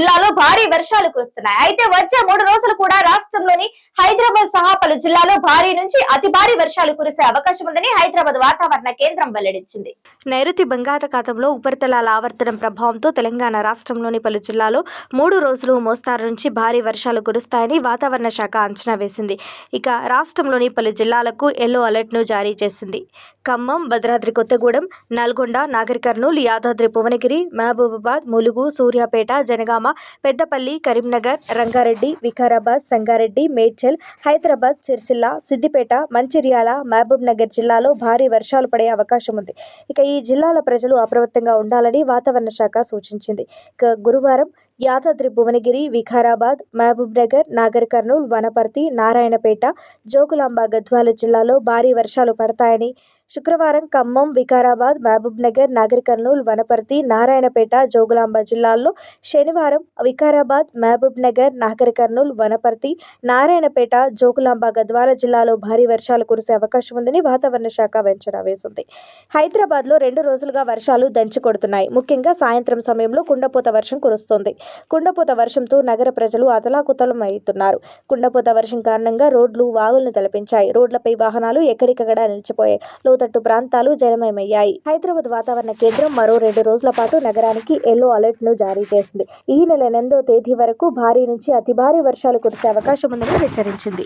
జిల్లాలో భారీ వర్షాలు కురుస్తున్నాయి. అయితే వచ్చే మూడు రోజులు కూడా రాష్ట్రంలోని హైదరాబాద్ సహా పలు జిల్లాలో భారీ నుంచి అతి భారీ వర్షాలు కురిసే అవకాశం ఉందని హైదరాబాద్ వాతావరణ కేంద్రం వెల్లడించింది. నైరుతి బంగాళాఖాతంలో ఉపరితలాల ఆవర్తనం ప్రభావంతో తెలంగాణ రాష్ట్రంలోని పలు జిల్లాలో మూడు రోజులు మోస్తారు నుంచి భారీ వర్షాలు కురుస్తాయని వాతావరణ శాఖ అంచనా వేసింది. ఇక రాష్ట్రంలోని పలు జిల్లాలకు ఎల్లో అలర్ట్ను జారీ చేసింది. ఖమ్మం భద్రాద్రి కొత్తగూడెం నల్గొండ నాగర్ కర్నూలు యాదాద్రి భువనగిరి మహబూబాబాద్ ములుగు సూర్యాపేట జనగామ పెద్దపల్లి కరీంనగర్ రంగారెడ్డి వికారాబాద్ సంగారెడ్డి మేడ్చల్ హైదరాబాద్ సిరిసిల్ల సిద్దిపేట మంచిర్యాల మహబూబ్ నగర్ జిల్లాలో భారీ వర్షాలు పడే అవకాశం ఉంది. ఇక ఈ జిల్లాల ప్రజలు అప్రమత్తంగా ఉండాలని వాతావరణ శాఖ సూచించింది. ఇక గురువారం యాదాద్రి భువనగిరి వికారాబాద్ మహబూబ్ నగర్ నాగర్ కర్నూలు వనపర్తి నారాయణపేట జోగులాంబ గద్వాల జిల్లాలో భారీ వర్షాలు పడతాయని శుక్రవారం ఖమ్మం వికారాబాద్ మహబూబ్ నగర్ నాగర్ కర్నూలు వనపర్తి నారాయణపేట జోగులాంబ జిల్లాల్లో శనివారం వికారాబాద్ మహబూబ్ నగర్ నాగర్ కర్నూలు వనపర్తి నారాయణపేట జోగులాంబ గద్వాల జిల్లాలో భారీ వర్షాలు కురిసే అవకాశం ఉందని వాతావరణ శాఖ వెంచనా వేసింది. హైదరాబాద్లో రెండు రోజులుగా వర్షాలు దంచి కొడుతున్నాయి ముఖ్యంగా సాయంత్రం సమయంలో కుండపోత వర్షం కురుస్తోంది. కుండపోత వర్షంతో నగర ప్రజలు అతలాకుతలం అవుతున్నారు కుండపోత వర్షం కారణంగా రోడ్లు వాగులను తలపించాయి. రోడ్లపై వాహనాలు ఎక్కడికక్కడ నిలిచిపోయాయి. లోతట్టు ప్రాంతాలు జలమయమయ్యాయి. హైదరాబాద్ వాతావరణ కేంద్రం మరో రెండు రోజుల పాటు నగరానికి ఎల్లో అలర్ట్ను జారీ చేసింది. ఈ నెల ఎనిమిదో తేదీ వరకు భారీ నుంచి అతి భారీ వర్షాలు కురిసే అవకాశం ఉందని హెచ్చరించింది.